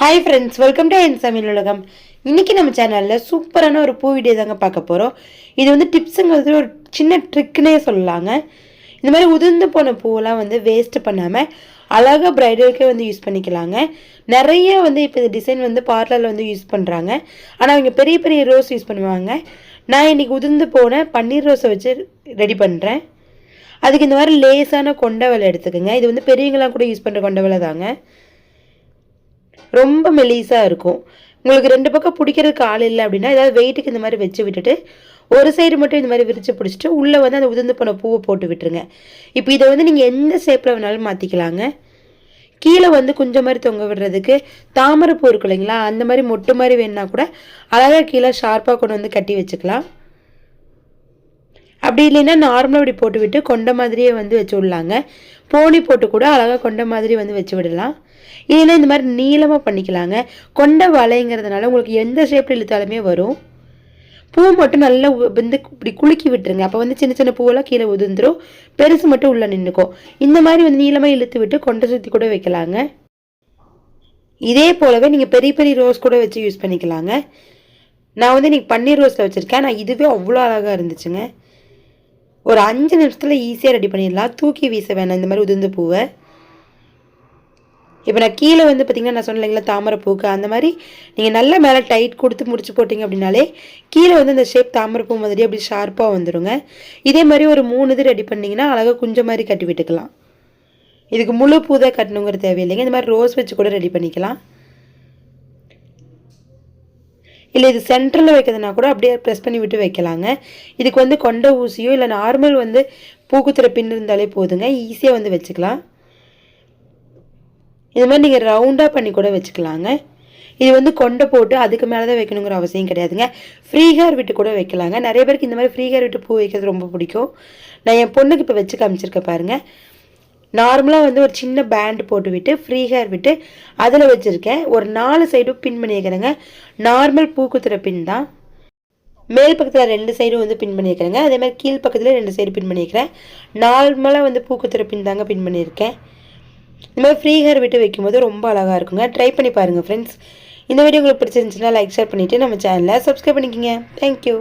Hi friends welcome to என் சமையல் உலகம் இன்றைக்கி நம்ம சேனலில் சூப்பரான ஒரு பூ வீடியோ தாங்க பார்க்க போகிறோம் இது வந்து டிப்ஸுங்கிறது ஒரு சின்ன ட்ரிக்குன்னே சொல்லலாங்க. இந்த மாதிரி உதிர்ந்து போன பூவெல்லாம் வந்து வேஸ்ட் பண்ணாமல் அழகாக ப்ரைடலுக்கே வந்து யூஸ் பண்ணிக்கலாங்க. நிறைய வந்து இப்போ இந்த டிசைன் வந்து பார்லரில் வந்து யூஸ் பண்ணுறாங்க ஆனால் அவங்க பெரிய பெரிய ரோஸ் யூஸ் பண்ணுவாங்க. நான் இன்றைக்கி உதிர்ந்து போன பன்னீர் ரோஸை வச்சு ரெடி பண்ணுறேன் அதுக்கு இந்த மாதிரி லேசான கொண்டை வலை எடுத்துக்கோங்க. இது வந்து பெரியவங்களாம் கூட யூஸ் பண்ணுற கொண்டை வலை தாங்க. ரொம்ப மெலீஸாக இருக்கும். உங்களுக்கு ரெண்டு பக்கம் பிடிக்கிறதுக்கு ஆள் இல்லை அப்படின்னா ஏதாவது வெயிட்டுக்கு இந்த மாதிரி வச்சு விட்டுட்டு ஒரு சைடு மட்டும் இந்த மாதிரி விரிச்சு பிடிச்சிட்டு உள்ளே வந்து அந்த உதிர்ந்து போன பூவை போட்டு விட்டுருங்க. இப்போ இதை வந்து நீங்கள் எந்த ஷேப்பில் வேணாலும் மாற்றிக்கலாங்க கீழே வந்து கொஞ்சம் மாதிரி தொங்க விடுறதுக்கு தாமரை பூ இருக்கு இல்லைங்களா அந்த மாதிரி மொட்டு மாதிரி வேணுன்னா கூட அழகாக கீழே ஷார்ப்பாக கொண்டு வந்து கட்டி வச்சுக்கலாம். அப்படி இல்லைன்னா நார்மலாக இப்படி போட்டு விட்டு கொண்ட மாதிரியே வந்து வச்சு விடலாங்க. போனி போட்டு கூட அழகாக கொண்ட மாதிரி வந்து வச்சு விடலாம். இல்லைன்னா இந்த மாதிரி நீளமாக பண்ணிக்கலாங்க. கொண்ட வலைங்கிறதுனால உங்களுக்கு எந்த ஷேப்பில் இழுத்தாலுமே வரும். பூ மட்டும் நல்லா வந்து இப்படி குலுக்கி விட்டுருங்க. அப்போ வந்து சின்ன சின்ன பூவெல்லாம் கீழே உதிர்ந்துடும் பெருசு மட்டும் உள்ளே நின்றுக்கும் இந்த மாதிரி வந்து நீளமாக இழுத்து விட்டு கொண்டை சுற்றி கூட வைக்கலாங்க. இதே போலவே நீங்கள் பெரிய பெரிய ரோஸ் கூட வச்சு யூஸ் பண்ணிக்கலாங்க. நான் வந்து இன்னைக்கு பன்னீர் ரோஸில் வச்சுருக்கேன். நான் இதுவே அவ்வளோ அழகாக இருந்துச்சுங்க. ஒரு அஞ்சு நிமிஷத்தில் ஈஸியாக ரெடி பண்ணிடலாம். தூக்கி வீச வேணாம். இந்த மாதிரி உதிர்ந்த பூவை. இப்போ நான் கீழே வந்து பார்த்தீங்கன்னா நான் சொன்னேன் இல்லைங்களா தாமரை பூக்கு. அந்த மாதிரி நீங்கள் நல்லா மேலே டைட் கொடுத்து முடிச்சு போட்டிங்க அப்படின்னாலே கீழே வந்து இந்த ஷேப் தாமரை பூ மாதிரி அப்படி ஷார்ப்பாக வந்துருங்க. இதே மாதிரி ஒரு மூணு இது ரெடி பண்ணிங்கன்னா அழகாக குஞ்ச மாதிரி கட்டி விட்டுக்கலாம். இதுக்கு முழு பூ தான் கட்டணுங்கிற தேவையில்லைங்க. இந்த மாதிரி ரோஸ் வச்சு கூட ரெடி பண்ணிக்கலாம். இல்லை இது சென்டரில் வைக்கிறதுனா கூட அப்படியே ப்ரெஸ் பண்ணி விட்டு வைக்கலாங்க. இதுக்கு வந்து கொண்ட ஊசியோ இல்லை நார்மல் வந்து பூக்குத்துற பின் இருந்தாலே போதுங்க. ஈஸியாக வந்து வச்சுக்கலாம். இது மாதிரி நீங்கள் ரவுண்டாக பண்ணி கூட வச்சுக்கலாங்க. இது வந்து கொண்டை போட்டு அதுக்கு மேலே தான் வைக்கணுங்கிற அவசியம் கிடையாதுங்க. ஃப்ரீ ஹேர் விட்டு கூட வைக்கலாங்க. நிறைய பேருக்கு இந்த மாதிரி ஃப்ரீ ஹேர் விட்டு பூ வைக்கிறது ரொம்ப பிடிக்கும். நான் என் பொண்ணுக்கு இப்போ வச்சு காமிச்சிருக்கேன் பாருங்கள் நார்மலாக வந்து ஒரு சின்ன பேண்ட் போட்டு விட்டு ஃப்ரீ ஹேர் விட்டு அதில் வச்சுருக்கேன். ஒரு நாலு சைடும் பின் பண்ணியிருக்கிறேங்க. நார்மல் பூக்குத்துற பின் தான். மேல் பக்கத்தில் ரெண்டு சைடும் வந்து பின் பண்ணியிருக்கிறேங்க. அதே மாதிரி கீழ் பக்கத்தில் ரெண்டு சைடு பின் பண்ணியிருக்கிறேன். நார்மலாக வந்து பூக்குத்துற பின் தாங்க பின் பண்ணியிருக்கேன். இந்த மாதிரி ஃப்ரீ ஹேர் விட்டு வைக்கும்போது ரொம்ப அழகாக இருக்குங்க. ட்ரை பண்ணி பாருங்கள் ஃப்ரெண்ட்ஸ் இந்த வீடியோ உங்களுக்கு பிடிச்சிருந்துச்சுன்னா லைக் ஷேர் பண்ணிவிட்டு நம்ம சேனலை சப்ஸ்கிரைப் பண்ணிக்கோங்க. தேங்க்யூ